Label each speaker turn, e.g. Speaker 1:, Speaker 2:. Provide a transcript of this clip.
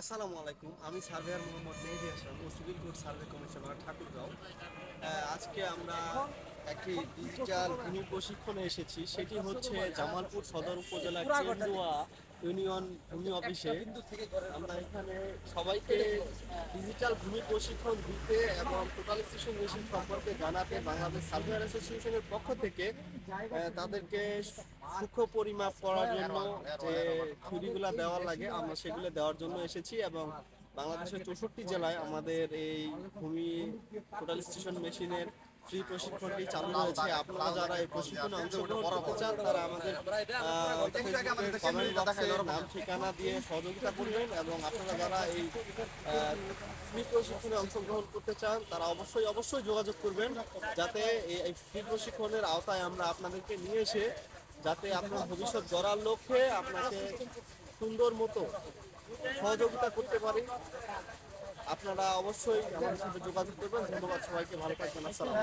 Speaker 1: আসসালামু আলাইকুম, আমি সার্ভেয়ার মোহাম্মদ মেহেদি হাসান ও civil code survey commissioner Thakurgaon আজকে আমরা একটি ডিজিটাল ভূমি প্রশিক্ষণে এসেছি, সেটি হচ্ছে জামালপুর সদর উপজেলা কেন্দুয়া ইউনিয়ন ভূমি অফিসে। আমরা এখানে সবাইকে ডিজিটাল ভূমি প্রশিক্ষণ দিতে এবং টোটাল স্টেশন মেশিন সম্পর্কে জানাতে বাংলাদেশ সার্ভেয়ার অ্যাসোসিয়েশনের পক্ষ থেকে তাদেরকে সূক্ষ্ম পরিমাপ করার জন্য যে থিওরিগুলো দেওয়ার লাগে আমরা সেগুলো দেওয়ার জন্য এসেছি এবং বাংলাদেশের চৌষট্টি জেলায় আমাদের এই ভূমি টোটাল স্টেশন মেশিনের ফ্রি প্রশিক্ষণটি চালু রয়েছে আপনারা যারা এই প্রশিক্ষণে অংশগ্রহণ করতে চান তারা আমাদের কমেন্ট বক্সে নাম ঠিকানা দিয়ে সহযোগিতা করবেন এবং আপনারা যারা এই ফ্রি প্রশিক্ষণে অংশগ্রহণ করতে চান তারা অবশ্যই অবশ্যই যোগাযোগ করবেন। যাতে এই- এই ফ্রি প্রশিক্ষণের আওতায় আমরা আপনাদেরকে নিয়ে এসে যাতে আপনার ভবিষ্যৎ গড়ার লক্ষ্যে আপনাকে সুন্দর মতো সহযোগিতা করতে পারি। আপনারা অবশ্যই আমাদের সাথে যোগাযোগ করবেন। ধন্যবাদ সবাইকে। ভালো থাকবেন। আসসালাম